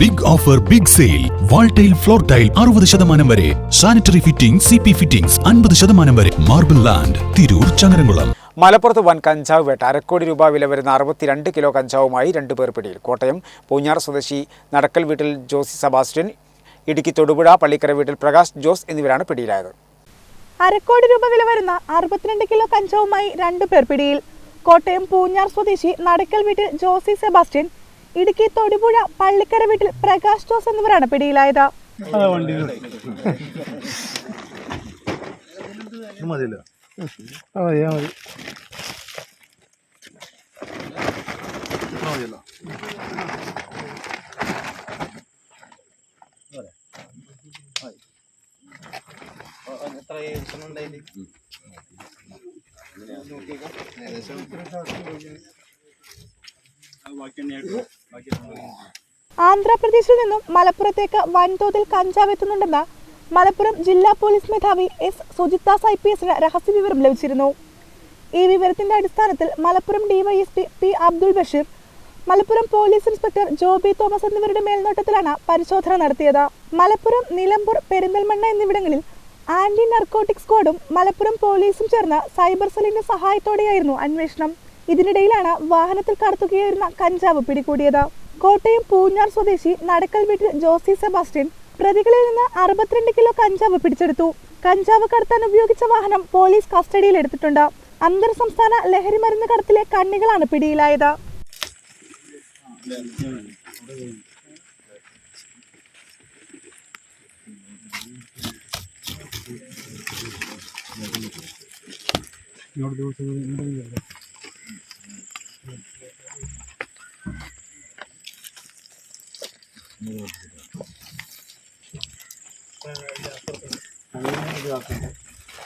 Big offer big sale wall tile floor tile അറുപത് ശതമാനം വരെ. Sanitary fitting C P fittings അൻപത് ശതമാനം വരെ. Marble land Tirur Changaramkulam. മലപ്പുറത്ത് വൻ കഞ്ചാവ് വേട്ട അരക്കോടി രൂപ വില വരുന്ന അറുപത്തിരണ്ട് കിലോ കഞ്ചാവുമായി രണ്ടുപേർ പിടിയിൽ. കോട്ടയം പൂഞ്ഞാർ സ്വദേശി നടക്കൽ വീട്ടിൽ ജോസി സെബാസ്റ്റ്യൻ ഇടുക്കി തൊടുപുഴ പള്ളിക്കര വീട്ടിൽ പ്രകാശ് ജോസ് എന്നിവരാണ് പിടിയിലായത്. അരക്കോടി രൂപ വില വരുന്ന അറുപത്തിരണ്ട് കിലോ കഞ്ചാവുമായി രണ്ടുപേർ പിടിയിൽ. കോട്ടയം പൂഞ്ഞാർ സ്വദേശി നടക്കൽ വീട്ടിൽ ജോസി സെബാസ്റ്റ്യൻ ഇടുക്കി തൊടുപുഴ പള്ളിക്കര വീട്ടിൽ പ്രകാശ് ജോസ് എന്നിവരാണ് പിടിയിലായത്. ഏകദേശം മതി ആ മതി. മതിയല്ലോ. ആന്ധ്രാപ്രദേശിൽ നിന്നും മലപ്പുറത്തേക്ക് വൻതോതിൽ കഞ്ചാവ് എത്തുന്നുണ്ടെന്ന് മലപ്പുറം ജില്ലാ പോലീസ് മേധാവി എസ് സുജിത്താസ് ഐ പി എസിന് രഹസ്യവിവരം ലഭിച്ചിരുന്നു. ഈ വിവരത്തിന്റെ അടിസ്ഥാനത്തിൽ Malappuram DYSP P Abdul Basheer Malappuram police inspector Joby Thomas എന്നിവരുടെ മേൽനോട്ടത്തിലാണ് പരിശോധന നടത്തിയത്. മലപ്പുറം നിലമ്പൂർ പെരിന്തൽമണ്ണ എന്നിവിടങ്ങളിൽ ആന്റി നർക്കോട്ടിക് സ്ക്വാഡും മലപ്പുറം പോലീസും ചേർന്ന് സൈബർ സെല്ലിന്റെ സഹായത്തോടെയായിരുന്നു അന്വേഷണം. ഇതിനിടയിലാണ് വാഹനത്തിൽ കടത്തുകയായിരുന്ന കഞ്ചാവ് പിടികൂടിയത്. കോട്ടയം പൂഞ്ഞാർ സ്വദേശി നടക്കൽ വീട്ടിൽ ജോസി സെബാസ്റ്റ്യൻ പ്രതികളിൽ നിന്ന് അറുപത്തിരണ്ട് കിലോ കഞ്ചാവ് പിടിച്ചെടുത്തു. കഞ്ചാവ് കടത്താൻ ഉപയോഗിച്ച വാഹനം പോലീസ് കസ്റ്റഡിയിൽ എടുത്തിട്ടുണ്ട്. അന്തർ സംസ്ഥാന ലഹരി മരുന്ന് കടത്തിലെ കണ്ണികളാണ് പിടിയിലായത്. ഇവിടെ ദിവസം Thank you.